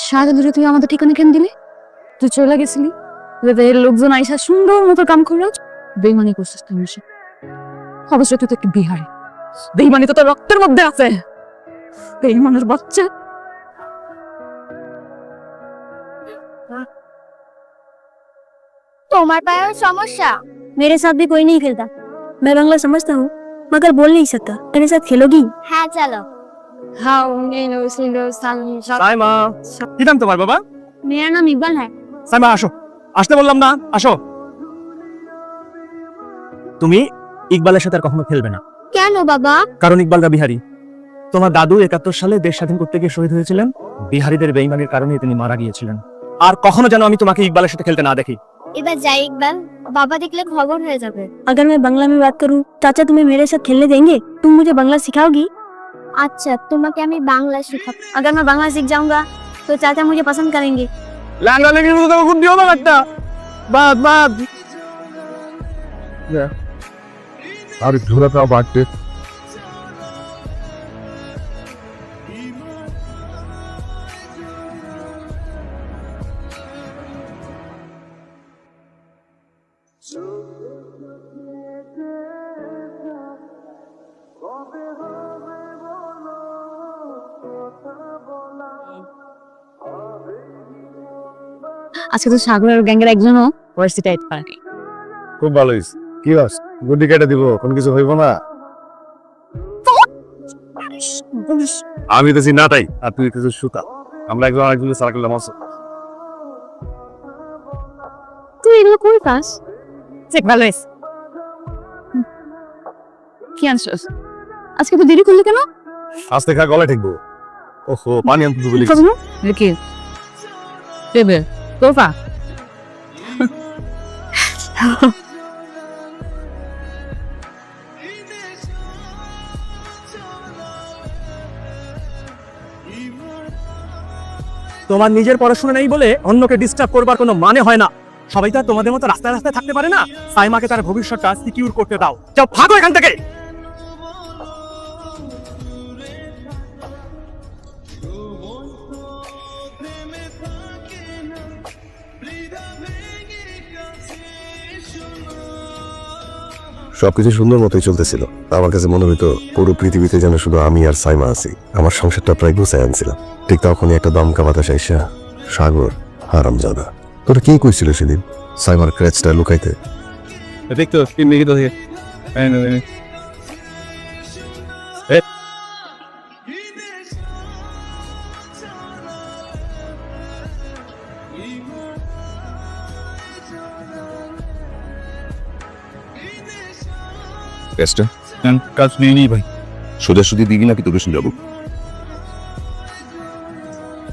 সারা দূরে তুই আমাদের ঠিকানা কেন দিলি তুই চলে গেছিলি যাতে এর লোকজন আইসা সুন্দর মতো কাম করলো বেইমানি করছিস তুই আমার সাথে। অবশ্যই তুই তো একটু বিহারি বেইমানি তো তোর রক্তের মধ্যে আছে বেইমানের বাচ্চা তোমার পায়েও সমস্যা मेरे साथ भी कोई नहीं खेलता मैं बांग्ला समझता हूँ मगर बोल नहीं सकता मेरे साथ खेलोगी হ্যাঁ চলো হাউ নেনো সিলো সালি সাইমা কি নাম তোমার বাবা मेरा नाम इकबाल है সাইমা আসো আসতে বললাম না আসো তুমি ইকবালের সাথে আর কখনো খেলবে না কেন বাবা কারণ ইকবালরা বিহারি তোমার দাদু একাত্তর সালে দেশ স্বাধীন করতে গিয়ে শহীদ হয়েছিলেন বিহারিদের বেইমানির কারণে তিনি মারা গিয়েছিলেন আর কখনো যেন আমি তোমাকে ইকবালের সাথে খেলতে না দেখি এবার যাই ইকবাল বাবা দেখলে খবর হয়ে যাবে अगर मैं बांग्ला में बात करूँ चाचा तुम्हें मेरे साथ खेलने देंगे तुम मुझे बांग्ला सिखाओगी अच्छा तुम्हें मैं बांग्ला सीखा अगर मैं बांग्ला सीख जाऊँगा तो चाचा मुझे पसंद करेंगे। लांगा लेकिन तो कुछ नहीं होगा लगता बात बात। अरे धुरा था बाटे। আজকে তো সাগর সাগরের গ্যাংয়ের একজনও ভার্সিটি আইতে পারেনি খুব ভালো হয়েছে কি বাস? গুড্ডি কেটে দিব কোন কিছু হইব না? আমি তো না তাই আর তুই কিছু সুতা। আমরা একজন আরেকজনের সারা করলাম আসো তুই এগুলো কই পাস? চেক ভালো হুম। কি আনছস? আজকে তো দেরি করলি কেন? আস্তে খা গলায় ঠেকবো। ওহো পানি আনতে দুবলি কি দেবে তোফা তোমার নিজের পড়াশোনা নেই বলে অন্যকে ডিস্টার্ব করবার কোনো মানে হয় না। সবাই তো তোমাদের মতো রাস্তায় রাস্তায় থাকতে পারে না। সাইমাকে তার ভবিষ্যৎটা সিকিউর করতে দাও। যাও, ভাগো এখান থেকে! সবকিছু সুন্দর মতোই চলতেছিল। আমার কাছে মনে হইতো, পুরো পৃথিবীতে যেন শুধু আমি আর সাইমা আছি। আমার সংসারটা প্রায় গুছাই আনছিলাম। ঠিক তখনই একটা দমকা বাতাস আইসা, সাগর, হারামজাদা। তোরা কি কইছিল সেদিন? সাইমার ক্র্যাচটা লুকাইতে। দেখতো দিকে কাজ নেই নি ভাই। সোজা সুদি দিবি নাকি তোকে যাব?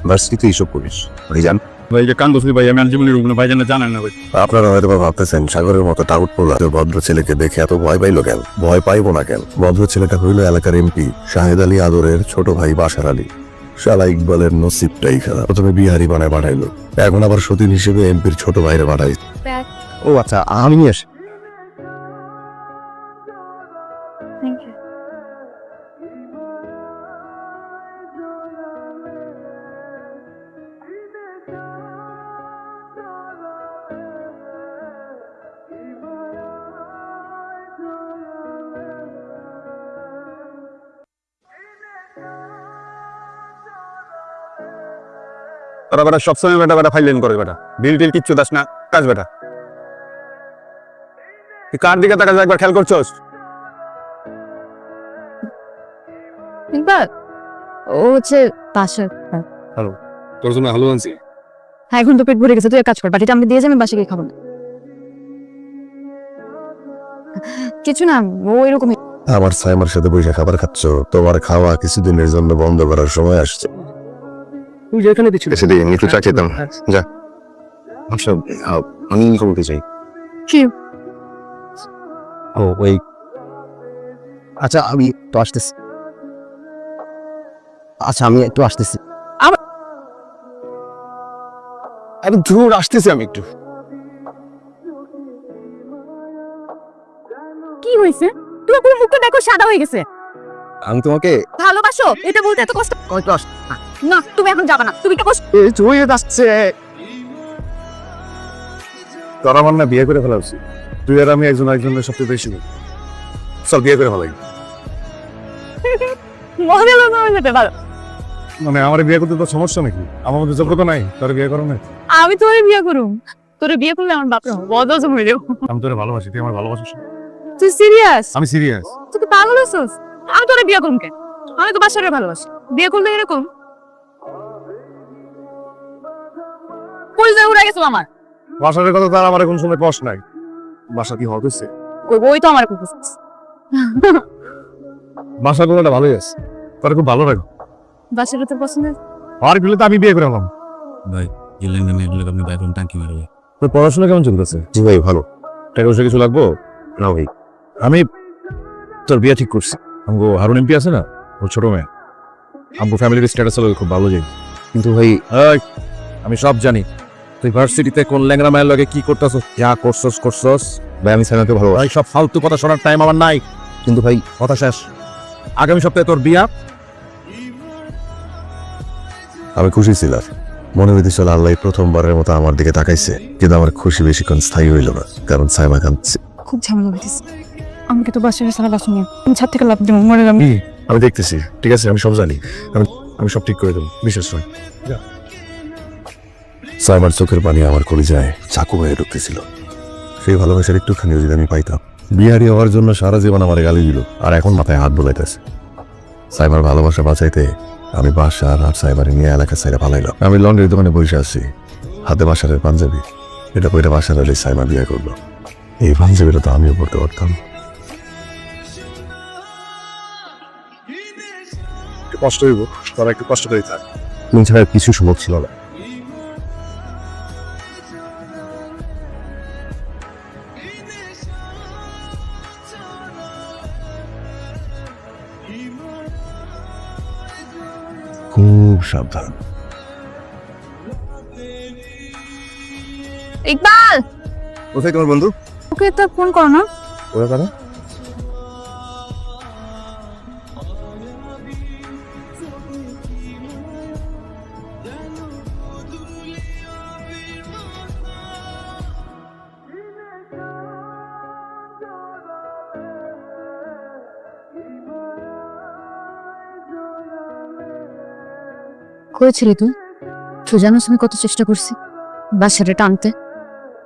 ভার্সিটিতে এইসব করিস। ভাইজান ভাই যে কান বসলি ভাই আমি আঞ্জুমনি রুম ভাই জানা জানেন না ভাই। আপনারা হয়তো বা ভাবতেছেন সাগরের মতো টাউট তো ভদ্র ছেলেকে দেখে এত ভয় পাইলো কেন? ভয় পাইবো না কেন? ভদ্র ছেলেটা হইল এলাকার এমপি শাহেদ আলী আদরের ছোট ভাই বাসার আলী। শালা ইকবালের নসিবটাই খারাপ। প্রথমে বিহারি বানায় পাঠাইলো এখন আবার সতীন হিসেবে এমপির ছোট ভাইরে পাঠাই ও আচ্ছা আমি নিয়ে আসি। তোরা বেটা সবসময় বেটা বেটা ফাইলেন করে বেটা। বিল টিল কিচ্ছু দাস না। কাজ বেটা। তুই কার দিকে তাকাস একবার খেয়াল করছোস? ইকবাল ও হচ্ছে পাশে তোর জন্য হালু আনছি। হ্যাঁ এখন তো পেট ভরে গেছে। তুই এক কাজ কর বাটিটা আমি দিয়ে যাবি বাসে গিয়ে খাব। না কিছু না ও এরকমই। আমার সাইমার সাথে বসে খাবার খাচ্ছ। তোমার খাওয়া কিছুদিনের জন্য বন্ধ করার সময় আসছে। তুই যেখানে দিচ্ছিস এসে দিয়ে একটু চা খেতাম। যা। আচ্ছা আমি বলতে চাই? কি? ও ওই। আচ্ছা আমি তো আসতেছি। আচ্ছা আমি একটু আসতেছি। আরে দূর আসতেছি আমি একটু। কি হয়েছে? তুমি পুরো মুখটা দেখো সাদা হয়ে গেছে। আমি তোমাকে ভালোবাসো এটা বলতে এত কষ্ট কষ্ট না তুমি এখন যাবে না তুমি বস চুইয়ে যাচ্ছে। তোর আমার না বিয়ে করে ফেলা উচিত তুই আর আমি একজন একজনের সবচেয়ে বেশি চল বিয়ে করে ফেলাই। মজা লাগবে যেতে পারো মানে আমার বিয়ে করতে তো সমস্যা নাকি? আমার মধ্যে যোগ্যতা নাই তোর বিয়ে করো না আমি তোরে বিয়ে করুম। তোরে বিয়ে করলে আমার বাপরে বদ হজম হয়ে যাব। আমি তোরে ভালোবাসি তুই আমার ভালোবাসিস। তুই সিরিয়াস আমি সিরিয়াস তুই কি পাগল হচ্ছিস আমি তোরে বিয়ে করুম কেন? আমি তো বাসারে ভালোবাসি। বিয়ে করলে এরকম পরিচয় উড়ে গেছো আমার? বাসার কথা তার আমার এখন শুনে কষ্ট নাই। বাসা কি সে ওই বই তো আমার খুব পছন্দ। বাসার কথাটা ভালোই আছে। তোর খুব ভালো লাগে বাসারে তো পছন্দ? আরগুলো তো আমি বিয়ে করে নিলাম ভাই ইলেঙ্গা মেয়েগুলো আপনি বাইরে টাঙ্কি মারবে তোর পড়াশোনা কেমন চলতেছে? জি ভাই ভালো। টাকা পয়সা কিছু লাগবো? না ভাই। আমি তোর বিয়ে ঠিক করছি। আমগো হারুন এমপি আছে না? ওর ছোট মেয়ে। আমগো ফ্যামিলির স্ট্যাটাস হলো খুব ভালো যাই কিন্তু ভাই এই, আমি সব জানি। তুই ভার্সিটিতে কোন ল্যাংরা মায়ের লগে কি করতেছ? যা করছস করছস। ভাই আমি সাইনাকে ভালো ভাই সব ফালতু কথা শোনার টাইম আমার নাই। কিন্তু ভাই কথা শেষ। আগামী সপ্তাহে তোর বিয়া। আমি খুশি ছিলাম। মনে হইতেছিল আল্লাহ প্রথমবারের মতো আমার দিকে তাকাইছে কিন্তু আমার খুশি বেশিক্ষণ স্থায়ী হইল না কারণ সাইমা খান খুব ঝামেলা হইতেছে। আমাকে তো বাসারে সারা বাসন আমি ছাদ থেকে লাভ দিব মরে আমি দেখতেছি ঠিক আছে আমি সব জানি। আমি আমি সব ঠিক করে দেবো বিশেষ নয় সাইমার চোখের পানি আমার কলিজায় চাকু হয়ে ঢুকতেছিল। সেই ভালোবাসার একটুখানিও যদি আমি পাইতাম বিহারি হওয়ার জন্য সারা জীবন আমার গালি দিল আর এখন মাথায় হাত বোলাইতেছে। সাইমার ভালোবাসা বাঁচাইতে আমি বাসার আর সাইমারে নিয়ে এলাকা সাইডে পালাইলাম। আমি লন্ড্রির দোকানে বসে আছি হাতে বাসারের পাঞ্জাবি এটা পরে বাসার আলী সাইমা বিয়ে করল। এই পাঞ্জাবিটা তো আমিও পড়তে পারতাম। একটু কষ্ট হইব তারা একটু কষ্ট করে থাক। ছাড়া কিছু সম্ভব ছিল না। খুব সাবধান। ইকবাল! কোথায় তোমার বন্ধু? ওকে তো ফোন করো না। ওরা কারা করেছিলি তুই তুই জানোস আমি কত চেষ্টা করছি বাসারে টানতে।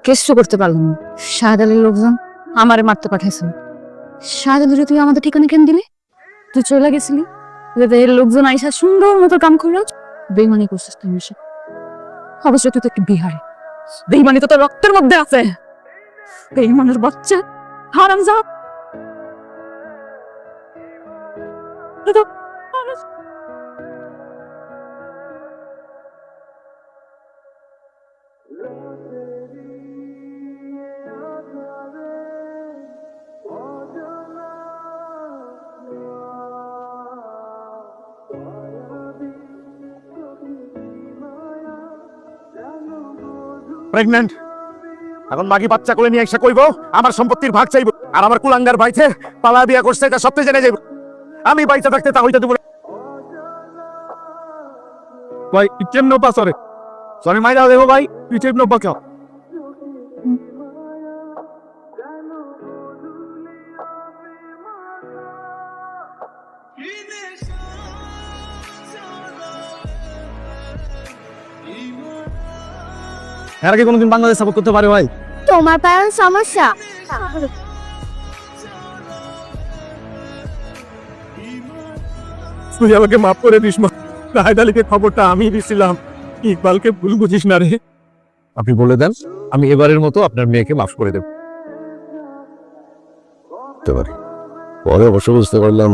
কেষ্ট করতে পারলাম না। শাহাদ আলীর লোকজন আমারে মারতে পাঠাইছিল শাহাদ আলীরে তুই আমাদের ঠিকানা কেন দিলি? তুই চলে গেছিলি? এর লোকজন আইসা সুন্দর মতো কাম করে বেইমানি করছিস তুই এসে অবশ্য তুই তো একটু বিহারি। বেইমানি তো তোর রক্তের মধ্যে আছে। বেইমানের বাচ্চা। হারাম যা প্রেগন্যান্ট এখন মাগি বাচ্চা করে নিয়ে এসে কইব আমার সম্পত্তির ভাগ চাইব আর আমার কুলাঙ্গার ভাইছে পালা বিয়া করছে এটা সবচেয়ে জেনে যাইব। আমি বাইতে থাকতে তা হইতে দেব। ভাই কেমন পা সরে সরি মাই মাইরা দেবো ভাই তুই কেমন পা কেউ এর আগে কোনোদিন বাংলাদেশ সাপোর্ট করতে পারে ভাই। তোমার পায়ের সমস্যা। তুই আমাকে মাফ করে দিস মা। রাহেদ আলীকে খবরটা আমি দিছিলাম। ইকবালকে ভুল বুঝিস না রে। আপনি বলে দেন আমি এবারের মতো আপনার মেয়েকে মাফ করে দেব। পরে অবশ্য বুঝতে পারলাম।